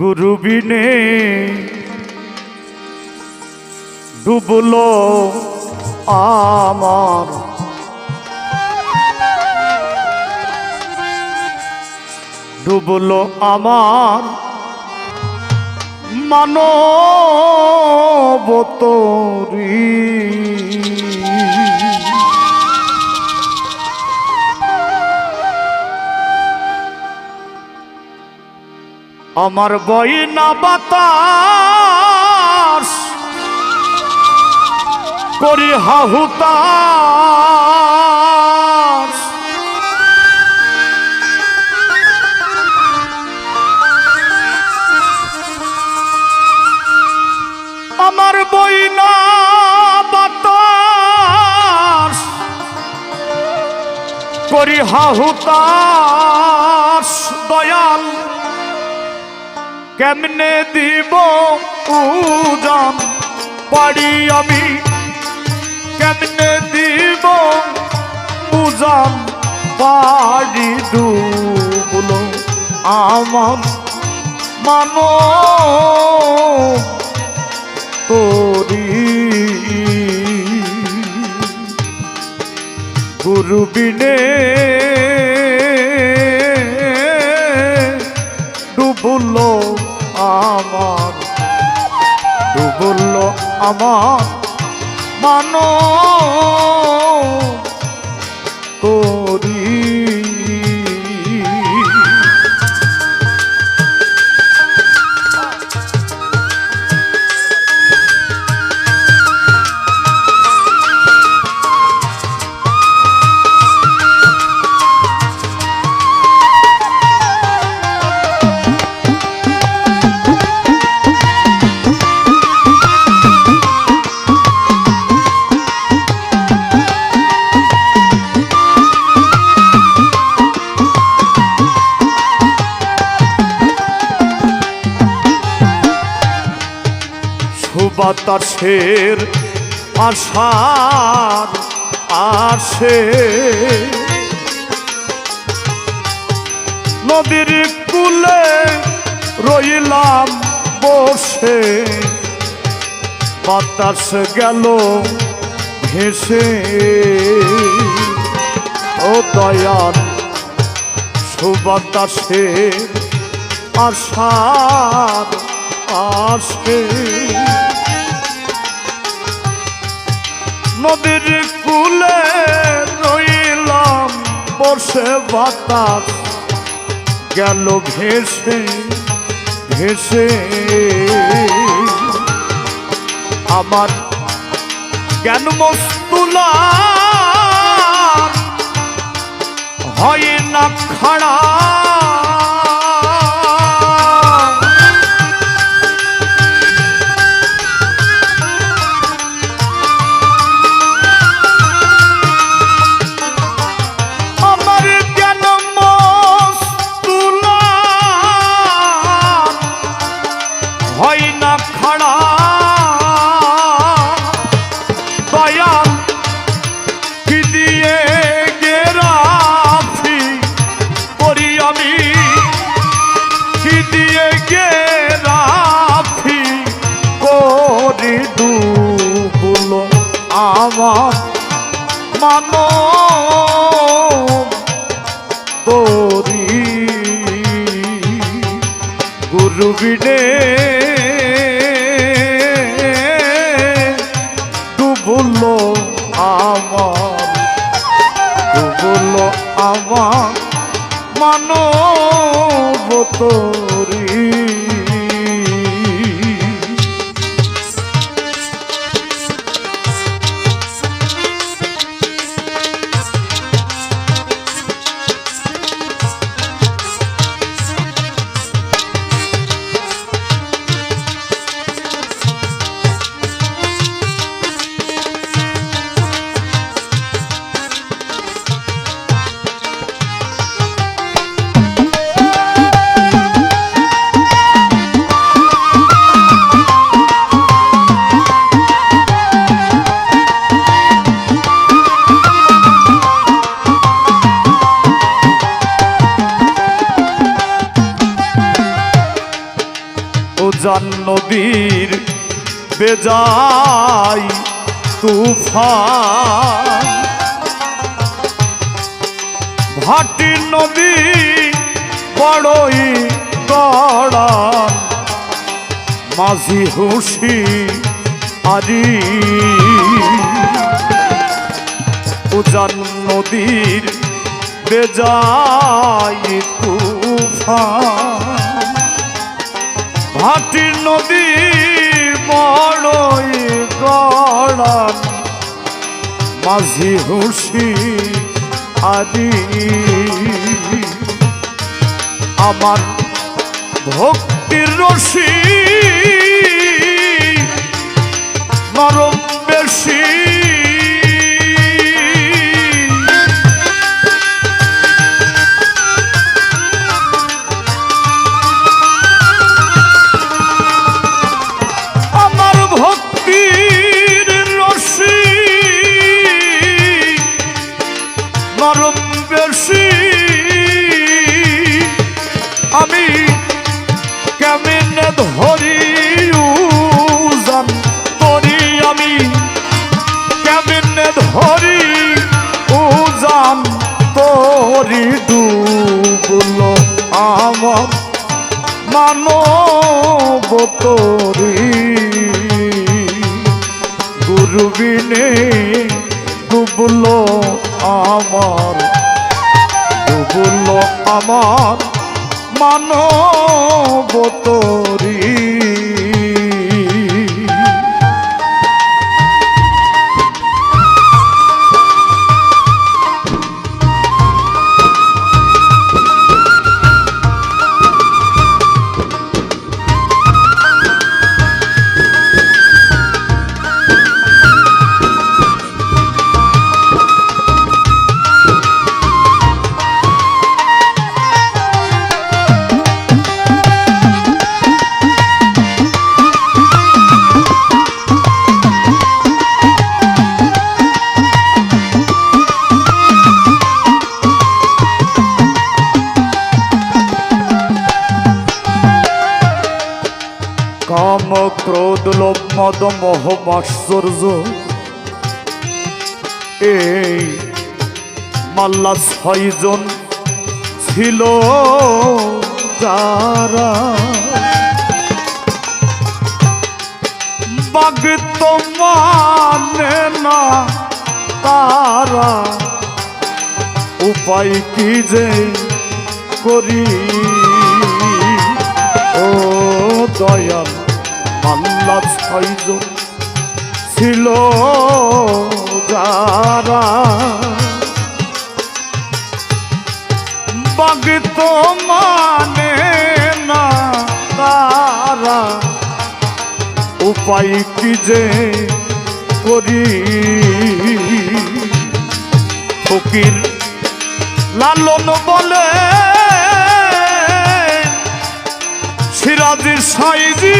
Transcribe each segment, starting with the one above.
গুরু বিনে ডুবলো আমার। ডুবলো আমার মানবতরী। আমার বই না বাতাস। করি হাহুতাস আমার বই না বাতাস। করি হাহুতাস দয়াল কেমনে দিব পূজন? পারি আমি। কেমনে দিব পূজন? পারি ডুবলো আমার মানো তোরি। গুরু বিনে আমার। ডুবলো আমার মানো তোরি সুবাতাসের আশার আসে। নদীর কুলে রইলাম বসে। বাতাস গেল ভেসে। ও দয়াল, সুবাতাসে আশার আসে। নদীর কুলে রইলাম বসে বাতাস। গেল ভেসে ভেসে। আমার জ্ঞান মস্তুলা আমার মানো তোরি। গুরু বিনে ডুবলো আমার ডুবলো আমার মানব তোরি। উজান নদীর বেজাই তুফান। ভাটি নদী বড়ই গড়ান, মাঝি হুসি আরি উজান নদীর বেজাই তুফান। ভাটি নদী বড়ই গড়ান মাঝি হুসি আদি। আমার ভক্তির রশি নরম বেশি। ধরি উজান। করি আমি। কেমনে ধরি উজান? তোরি ডুবলো আমার। মানব তোরি। গুরুবিনে ডুবলো আমার। ডুবলো আমার। মানব মোহ মাশ্চর্য এই মাল্লা ছয়জন ছিল যারা। বাগ মানে না তারা। উপায় কি যে করি? ও দয়াল আল্লাহ ছয়জন ছিল যারা বাগ তো মানে না তারা। উপায় কি যে করি? ফকির লালন বলে, সিরাজের সাইজি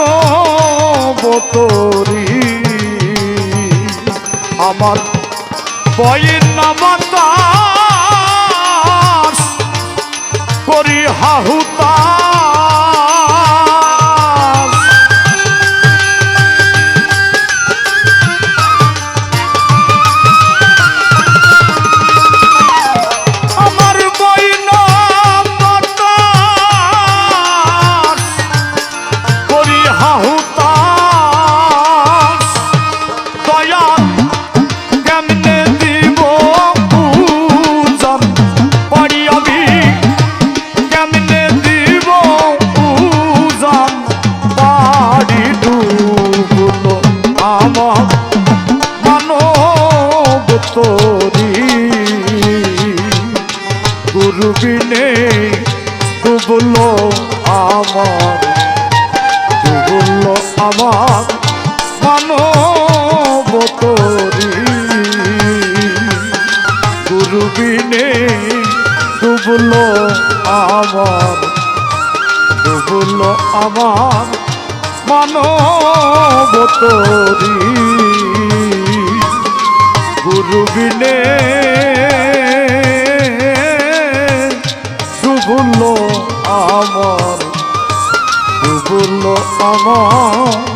মানব আমার বয়ের নামাতাস করি হাহুতাস ডুবলো আমার ডুবলো আমার মানব তোরি গুরু বিনে ডুবলো আমার ডুবলো আমার